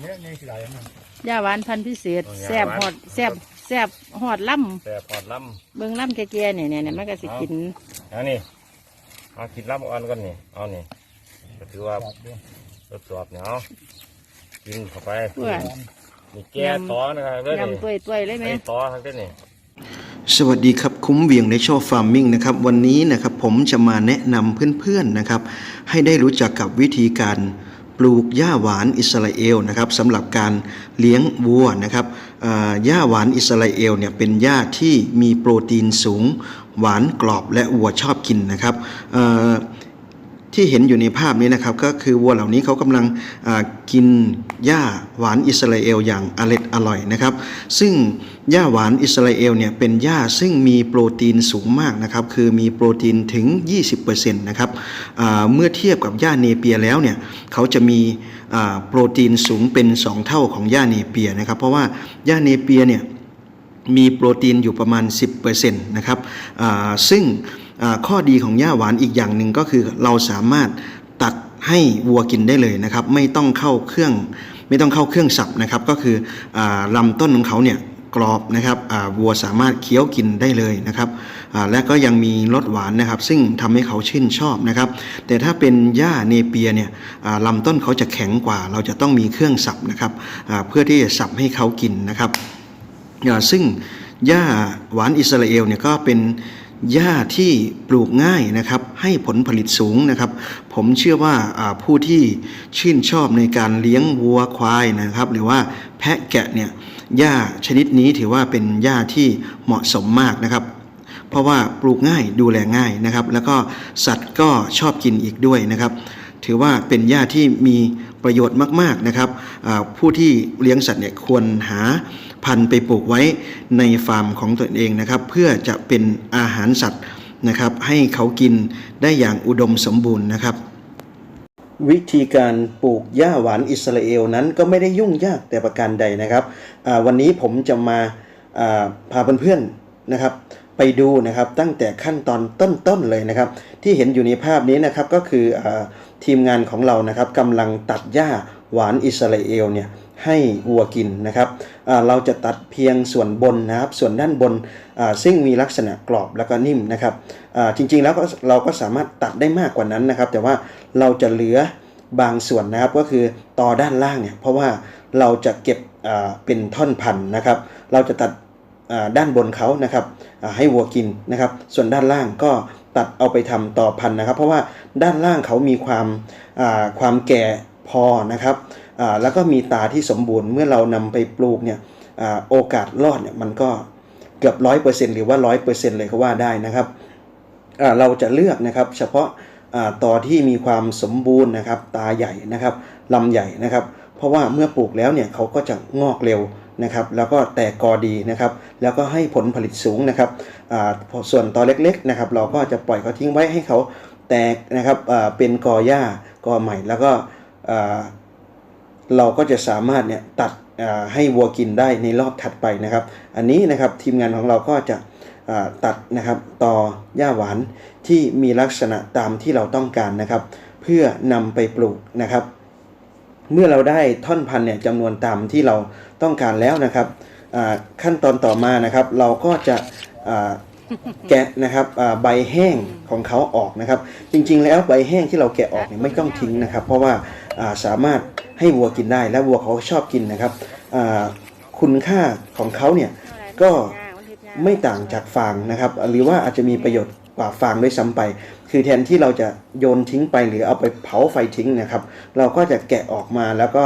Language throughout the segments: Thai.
เนี่ยนี่สิหลายอันนั้นยาหวานพันธุ์พิเศษเอายาแซ่บหวานหอดแซ่บแซ่บหอดล่แต่พอดลำเบิ่งล่ำแก่ๆเนี่ยเนี่ยเนี่ยมันก็สิกินำอันนี้เอาคิดลำอ่อนก่อนนี่เอานี่ก็ถือว่าจับด้วยทดสอบเนี่ยเอากินเข้าไปเพื่อนนี่แก้ต่อนะครับเด้อนี่ยำตัวยตัวยๆเลยไหม ไอ้ต่อทั้งเด้อนี่ สวัสดีครับคุ้มเวียงในช่อฟาร์มมิ่งนะครับวันนี้นะครับผมจะมาแนะนำเพื่อนๆนะครับให้ได้รู้จักกับวิธีการ ปลูกหญ้าหวานอิสราเอลนะครับสำหรับการเลี้ยงวัวนะครับหญ้าหวานอิสราเอลเนี่ยเป็นหญ้าที่มีโปรตีนสูงหวานกรอบและวัวชอบกินนะครับ ที่เห็นอยู่ในภาพนี้นะครับก็คือวัวเหล่านี้เขากำลังกินหญ้าหวานอิสราเอลอย่างอร็ดอร่อยนะครับ ซึ่งหญ้าหวานอิสราเอลเนี่ยเป็นหญ้าซึ่งมีโปรตีนสูงมากนะครับ คือมีโปรตีนถึง 20%นะครับเมื่อเทียบกับหญ้าเนเปียแล้วเนี่ยเขาจะมีโปรตีนสูงเป็น 2 เท่าของหญ้าเนเปียนะครับ เพราะว่าหญ้าเนเปียเนี่ยมีโปรตีนอยู่ประมาณ 10%นะครับซึ่ง ข้อดีของหญ้าหวานอีกอย่างหนึ่งก็คือเราสามารถตัดให้วัวกินได้เลยนะครับ ไม่ต้องเข้าเครื่องไม่ต้องเข้าเครื่องสับนะครับ ก็คืออาลำต้นของเขาเนี่ยกรอบนะครับวัวสามารถเคี้ยวกินได้เลยนะครับและก็ยังมีรสหวานนะครับ ซึ่งทำให้เขาชื่นชอบนะครับ แต่ถ้าเป็นหญ้าเนเปียเนี่ยลำต้นเขาจะแข็งกว่า เราจะต้องมีเครื่องสับนะครับเพื่อที่จะสับให้เขากินนะครับซึ่งหญ้าหวานอิสราเอลเนี่ยก็เป็น หญ้าที่ปลูกง่ายนะครับ ให้ผลผลิตสูงนะครับ ผมเชื่อว่าผู้ที่ชื่นชอบในการเลี้ยงวัวควายนะครับ หรือว่าแพะแกะเนี่ยหญ้าชนิดนี้ถือว่าเป็นหญ้าที่เหมาะสมมากนะครับ เพราะว่าปลูกง่ายดูแลง่ายนะครับ แล้วก็สัตว์ก็ชอบกินอีกด้วยนะครับ ถือว่าเป็นหญ้าที่มีประโยชน์มากๆนะครับผู้ที่เลี้ยงสัตว์เนี่ยควรหาพันธุ์ไปปลูกไว้ในฟาร์มของตนเองนะครับ เพื่อจะเป็นอาหารสัตว์นะครับ ให้เขากินได้อย่างอุดมสมบูรณ์นะครับ วิธีการปลูกหญ้าหวานอิสราเอลนั้นก็ไม่ได้ยุ่งยากแต่ประการใดนะครับวันนี้ผมจะมาอ่าพาเพื่อนๆนะครับ ไปดูนะครับตั้งแต่ขั้นตอนต้นๆเลยนะครับ ที่เห็นอยู่ในภาพนี้นะครับก็คืออทีมงานของเรานะครับกำลังตัดหญ้าหวานอิสราเอลเนี่ยให้วัวกินนะครับ เราจะตัดเพียงส่วนบนนะครับ ส่วนด้านบนซึ่งมีลักษณะกรอบแล้วก็นิ่มนะครับ จริงๆแล้วเราก็สามารถตัดได้มากกว่านั้นนะครับ แต่ว่าเราจะเหลือบางส่วนนะครับก็คือต่อด้านล่างเนี่ยเพราะว่าเราจะเก็บเป็นท่อนพันธุ์นะครับ เราจะตัด ด้านบนเขานะครับให้วัวกินนะครับ ส่วนด้านล่างก็ตัดเอาไปทำต่อพันธุ์นะครับ เพราะว่าด้านล่างเขามีความความแก่พอนะครับแล้วก็มีตาที่สมบูรณ์เมื่อเรานำไปปลูกเนี่ยอโอกาสรอดเนี่ยมันก็เกือบร้อยเปอร์เซ็นต์หรือว่าร้อยเปอร์เซ็นต์เลยก็ว่าได้นะครับเราจะเลือกนะครับเฉพาะต่อที่มีความสมบูรณ์นะครับ ตาใหญ่นะครับลำใหญ่นะครับ เพราะว่าเมื่อปลูกแล้วเนี่ยเขาก็จะงอกเร็ว นะครับแล้วก็แตกกอดีนะครับแล้วก็ให้ผลผลิตสูงนะครับส่วนตอเล็กๆนะครับเราก็จะปล่อยเขาทิ้งไว้ให้เขาแตกนะครับเป็นกอหญ้ากอใหม่ แล้วก็เราก็จะสามารถเนี่ยตัดให้วัวกินได้ในรอบถัดไปนะครับ อันนี้นะครับทีมงานของเราก็จะตัดนะครับต่อหญ้าหวานที่มีลักษณะตามที่เราต้องการนะครับ เพื่อนำไปปลูกนะครับ เมื่อเราได้ท่อนพันธุ์เนี่ยจำนวนตามที่เราต้องการแล้วนะครับอ่าขั้นตอนต่อมานะครับ เราก็จะอ่าแกะนะครับอ่าใบแห้งของเขาออกนะครับ จริงๆแล้วใบแห้งที่เราแกะออกเนี่ยไม่ต้องทิ้งนะครับ เพราะว่าอ่าสามารถให้วัวกินได้และวัวเขาชอบกินนะครับอ่าคุณค่าของเขาเนี่ยก็ไม่ต่างจากฟางนะครับ หรือว่าอาจจะมีประโยชน์ กว่าฟางด้วยซ้ำไป คือแทนที่เราจะโยนทิ้งไปหรือเอาไปเผาไฟทิ้งนะครับ เราก็จะแกะออกมาแล้วก็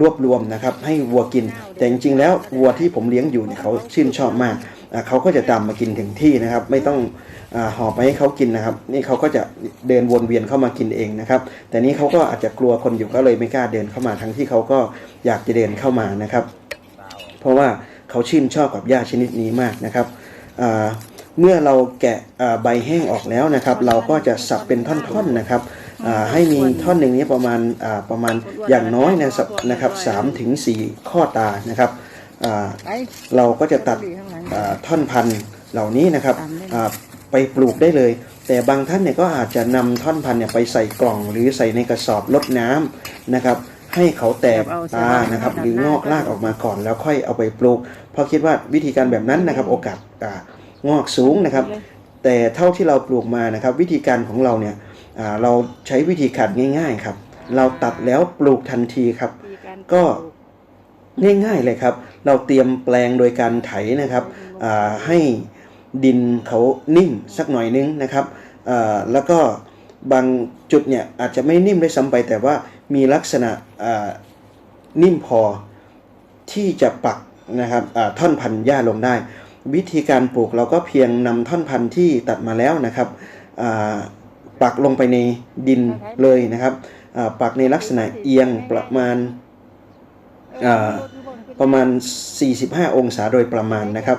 รวบรวมนะครับให้วัวกิน แต่จริงๆแล้ววัวที่ผมเลี้ยงอยู่เนี่ยเขาชื่นชอบมากเขาก็จะตามมากินถึงที่นะครับ ไม่ต้องอห่อไปให้เขากินนะครับ นี่เขาก็จะเดินวนเวียนเข้ามากินเองนะครับ แต่นี้เขาก็อาจจะกลัวคนอยู่ก็เลยไม่กล้าเดินเข้ามาทั้งที่เขาก็อยากจะเดินเข้ามานะครับ เพราะว่าเขาชื่นชอบกับหญ้าชนิดนี้มากนะครับอ่า เมื่อเราแกะใบแห้งออกแล้วนะครับ เราก็จะสับเป็นท่อนๆนะครับให้มีท่อนหนึ่งนี้ประมาณประมาณอย่างน้อยนะครับนะครับสามถึงสี่ข้อตานะครับเราก็จะตัดท่อนพันธุ์เหล่านี้นะครับไปปลูกได้เลย แต่บางท่านเนี่ยก็อาจจะนำท่อนพันธุ์เนี่ยไปใส่กล่องหรือใส่ในกระสอบลดน้ำนะครับ ให้เขาแตกตานะครับ หรืองอกรากออกมาก่อนแล้วค่อยเอาไปปลูก เพราะคิดว่าวิธีการแบบนั้นนะครับโอกาสอ่า งอกสูงนะครับ แต่เท่าที่เราปลูกมานะครับ วิธีการของเราเนี่ยอ่าเราใช้วิธีขัดง่ายๆครับ เราตัดแล้วปลูกทันทีครับ ก็ง่ายๆเลยครับ เราเตรียมแปลงโดยการไถนะครับอ่าให้ดินเขานิ่มสักหน่อยนึงนะครับอ่าแล้วก็บางจุดเนี่ยอาจจะไม่นิ่มด้วยซ้ำไป แต่ว่ามีลักษณะอ่านิ่มพอที่จะปักนะครับอ่าท่อนพันธุ์หญ้าลงได้ วิธีการปลูกเราก็เพียงนำท่อนพันธุ์ที่ตัดมาแล้วนะครับปักลงไปในดินเลยนะครับปักในลักษณะเอียงประมาณาประมาณ 45 องศาโดยประมาณนะครับ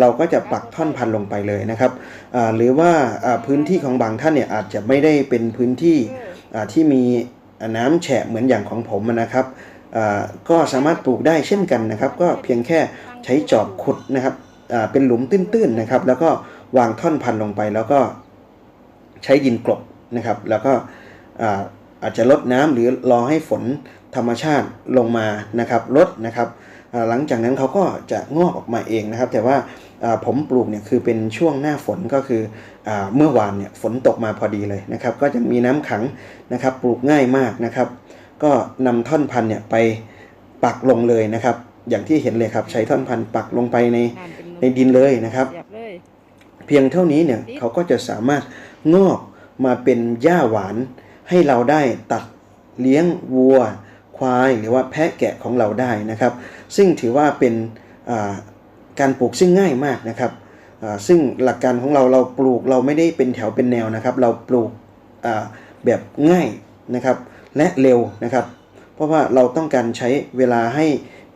เราก็จะปักท่อนพันธุ์ลงไปเลยนะครับหรือว่าพื้นที่ของบางท่านเนี่ยอาจจะไม่ได้เป็นพื้นที่ที่มีน้ำแฉะเหมือนอย่างของผมนะครับก็สามารถปลูกได้เช่นกันนะครับ ก็เพียงแค่ใช้จอบขุดนะครับ เป็นหลุมตื้นๆนะครับ แล้วก็วางท่อนพันธุ์ลงไป แล้วก็ใช้ดินกลบนะครับ แล้วก็อาอาจจะลดน้ำหรือรอให้ฝนธรรมชาติลงมานะครับลดนะครับหลังจากนั้นเขาก็จะงอกออกมาเองนะครับ แต่ว่าาผมปลูกเนี่ยคือเป็นช่วงหน้าฝนก็คืออเมื่อวานเนี่ยฝนตกมาพอดีเลยนะครับ ก็จะมีน้ำขังนะครับ ปลูกง่ายมากนะครับ ก็นำท่อนพันธุ์เนี่ยไปปักลงเลยนะครับ อย่างที่เห็นเลยครับใช้ท่อนพันธุ์ปักลงไปใน ในดินเลยนะครับ เสียบเลยเพียงเท่านี้เนี่ยเขาก็จะสามารถงอกมาเป็นหญ้าหวานให้เราได้ตัดเลี้ยงวัว ควายหรือว่าแพะแกะของเราได้นะครับ ซึ่งถือว่าเป็นอ่าการปลูกซึ่งง่ายมากนะครับอ่าซึ่งหลักการของเราเราปลูกเราไม่ได้เป็นแถวเป็นแนวนะครับ เราปลูกอ่าแบบง่ายนะครับ และเร็วนะครับ เพราะว่าเราต้องการใช้เวลาให้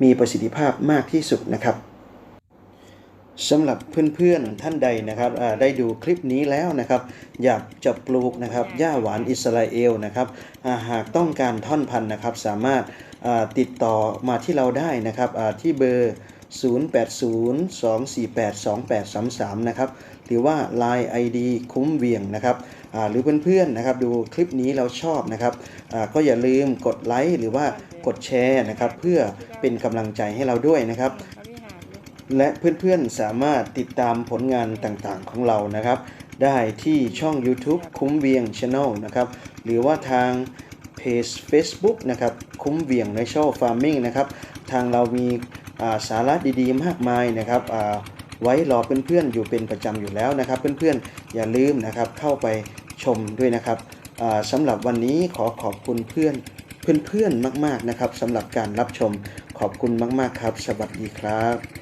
มีประสิทธิภาพมากที่สุดนะครับ สำหรับเพื่อนๆท่านใดนะครับได้ดูคลิปนี้แล้วนะครับ อยากจะปลูกนะครับหญ้าหวานอิสราเอลนะครับหากต้องการท่อนพันธุ์นะครับ สามารถติดต่อมาที่เราได้นะครับที่เบอร์ 0802482833 นะครับ หรือว่า Line ID คุ้มเวียงนะครับหรือเพื่อนๆนะครับดูคลิปนี้เราชอบนะครับก็อย่าลืมกดไลค์หรือว่ากดแชร์นะครับ เพื่อเป็นกำลังใจให้เราด้วยนะครับ และเพื่อนๆสามารถติดตามผลงานต่างๆของเรานะครับ ได้ที่ช่อง YouTube คุ้มเวียง Channel นะครับ หรือว่าทางเพจ Facebook นะครับ คุ้มเวียง Natural Farming นะครับ ทางเรามีาสาระดีๆ มากมายนะครับไว้รอเพื่อนๆอยู่เป็นประจำอยู่แล้วนะครับ เพื่อนๆอย่าลืมนะครับเข้าไปชมด้วยนะครับสำหรับวันนี้ขอขอบคุณเพื่อนเพื่อนๆมาก ๆนะครับสำหรับการรับชมขอบคุณมาก ๆ ครับ สวัสดีครับ